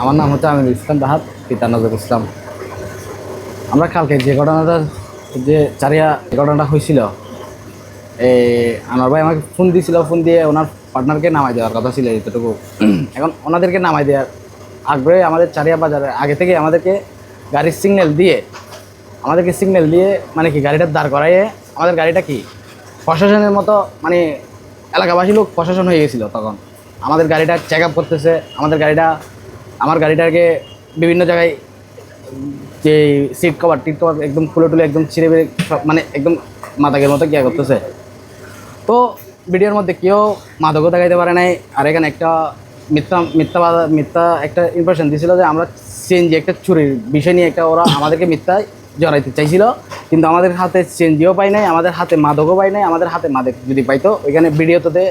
আমার নাম হচ্ছে আমির ইসলাম রাহাত পিতা নজর ইসলাম। আমরা কালকে যে ঘটনাটা যে চারিয়া ঘটনাটা হয়েছিল এই আমার ভাই আমাকে ফোন দিয়েছিল ফোন দিয়ে ওনার পার্টনারকে নামাই দেওয়ার কথা ছিল এতটুকু। এখন ওনাদেরকে নামাই দেওয়ার আগ্রহে আমাদের চারিয়া বাজারে আগে থেকে আমাদেরকে গাড়ির সিগন্যাল দিয়ে আমাদেরকে সিগন্যাল দিয়ে মানে কি গাড়িটা দাঁড় করাইয়ে আমাদের গাড়িটা কি প্রশাসনের মতো মানে এলাকাবাসী লোক প্রশাসন হয়ে গেছিল তখন। আমাদের গাড়িটা চেক আপ করতেছে আমাদের গাড়িটা আমার গাড়িটাকে বিভিন্ন জায়গায় যে সিট কভার টিট কভার একদম খুলে টুলে একদম ছিঁড়ে বেড়ে মানে একদম মাথাকের মতো কিয়া করতেছে। তো ভিডিওর মধ্যে কেউ মাদকও দেখাইতে পারে নাই। আর এখানে একটা মিথ্যা মিথ্যা মিথ্যা একটা ইনফরমেশন দিছিল যে আমরা সিএনজি একটা চুরির বিষয় নিয়ে একটা ওরা আমাদেরকে মিথ্যায় জড়াইতে চাইছিল। কিন্তু আমাদের হাতে সিএনজিও পাই নাই, আমাদের হাতে মাদকও পাই নাই, আমাদের হাতে মাদক যদি পাইতো, ওইখানে ভিডিওতে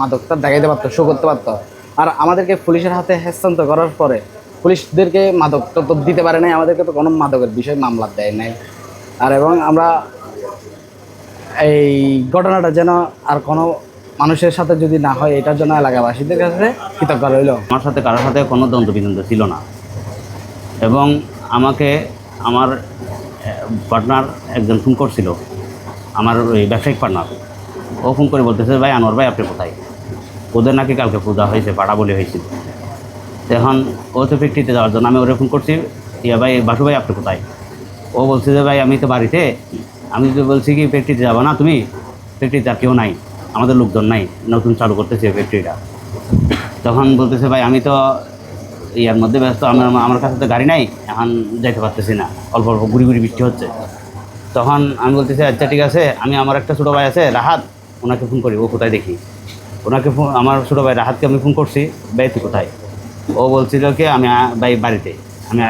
মাদকটা দেখাইতে পারতো শো করতে পারতো। আর আমাদেরকে পুলিশের হাতে হস্তান্তর করার পরে পুলিশদেরকে মাদক তো দিতে পারে নাই, আমাদেরকে তো কোনো মাদকের বিষয়ে মামলা দেয় নাই। আর এবং আমরা এই ঘটনাটা যেন আর কোনো মানুষের সাথে যদি না হয়, এটার জন্য এলাকাবাসীদের কাছে কৃতজ্ঞ রইল। আমার সাথে কারোর সাথে কোনো দ্বন্দ্ব বিদ্বন্দ্ব ছিল না। এবং আমাকে আমার পার্টনার একজন ফোন করছিল, আমার ওই ব্যবসায়িক পার্টনার ও ফোন করে বলতেছে, ভাই, আনোয়ার ভাই, আপনি কোথায়? ওদের নাকি কালকে পূজা হয়েছে পাড়া বলে হয়েছিল এখন ও তো ফ্যাক্টরিতে যাওয়ার জন্য আমি ওরে ফোন করছি ইয়া ভাই, বাসু ভাই, আপনি কোথায়? ও বলছে যে, ভাই, আমি তো বাড়িতে। আমি তো বলছি কি ফ্যাক্টরিতে যাব না তুমি? ফ্যাক্টরিতে আর কেউ নাই, আমাদের লোকজন নাই, নতুন চালু করতেছে ফ্যাক্টরিটা তখন বলতেছে, ভাই, আমি তো ইয়ার মধ্যে ব্যস্ত, আমার আমার কাছে তো গাড়ি নাই, এখন যাইতে পারতেছি না। অল্প অল্প গুড়ি গুড়ি বৃষ্টি হচ্ছে। তখন আমি বলতেছি আচ্ছা ঠিক আছে, আমি, আমার একটা ছোটো ভাই আছে, রাহাত, ওনাকে ফোন করি, ও কোথায় দেখি? ওনাকে ফোন, আমার ছোটো ভাই রাহাতকে আমি ফোন করছি, ভাই কোথায়? ও বলছিল কি, আমি, ভাই, বাড়িতে। আমি,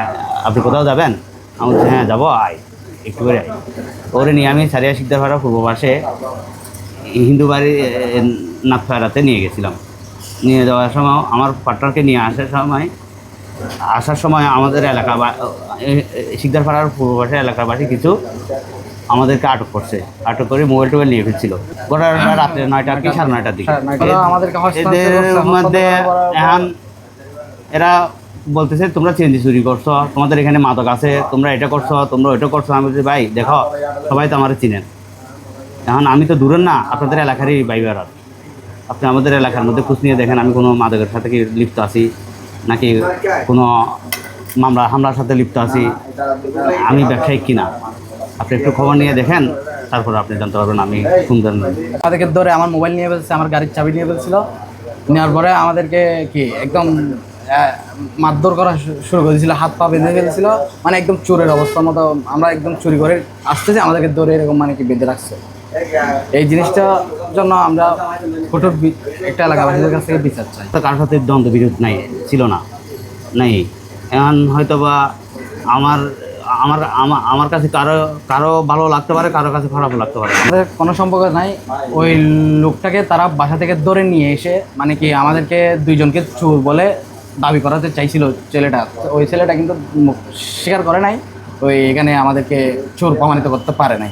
আপনি কোথাও যাবেন? আমি বলছি হ্যাঁ যাব, আয়, একটু করে আয়। ওরে নিয়ে আমি সারিয়া ভাড়া পূর্ব পাশে হিন্দু বাড়ি নাথফাড়াতে নিয়ে গেছিলাম। নিয়ে যাওয়ার সময় আমার পার্টনারকে নিয়ে আসার সময় আসার সময় আমাদের এলাকা বা শিকদারপাড়ার পূর্বপাশের এলাকাবাসী কিছু আমাদেরকে আটক করছে। আটক করে মোবাইল টোবাইল নিয়ে ফেলছিল ঘটনাটা রাত্রে নয়টার কি সাড়ে নয়টার দিকে। এদের মধ্যে এখন এরা বলতেছে তোমরা চেঞ্জি চুরি করছ তোমাদের এখানে মাদক আছে তোমরা এটা করছ তোমরা ওইটা করছ। আমি বলছি ভাই দেখো সবাই তো আমার চিনেন। এখন আমি তো দূরের না আপনাদের এলাকারই বাইবার আপনি আমাদের এলাকার মধ্যে খোঁজ নিয়ে দেখেন আমি কোনো মাদকের সাথে কি লিপ্ত আছি নাকি কোনো মামলা হামলার সাথে লিপ্ত আছি আমি ব্যবসায়িক কিনা? আপনি একটু খবর নিয়ে দেখেন তারপর আপনি জানতে পারবেন আমি কোন ধরনের আমাদেরকে ধরে আমার মোবাইল নিয়ে ফেলছে আমার গাড়ির চাবি নিয়ে ফেলছিল। নেওয়ার পরে আমাদেরকে কি একদম মারধর করা শুরু করে দিয়েছিল হাত পা বেঁধে ফেলছিল। মানে একদম চোরের অবস্থার মতো আমরা একদম চুরি করে আসতেছি আমাদেরকে ধরে এরকম মানে কি বেঁধে রাখছে। এই জিনিসটার জন্য আমরা বি- একটা এলাকাবাসীদের কাছ থেকে বিচার চাই। তো কারোর সাথে দ্বন্দ্ব বিরোধ নাই ছিল না নাই। এখন হয়তো বা আমার আমার আমার কাছে কারও কারও ভালো লাগতে পারে, কারও কাছে খারাপ লাগতে পারে। আমাদের কোনো সম্পর্ক নাই। ওই লোকটাকে তারা বাসা থেকে ধরে নিয়ে এসে মানে কি আমাদেরকে দুইজনকে চোর বলে দাবি করাতে চাইছিল ছেলেটা। ওই ছেলেটা কিন্তু স্বীকার করে নাই। ওই এখানে আমাদেরকে চোর প্রমাণিত করতে পারে নাই।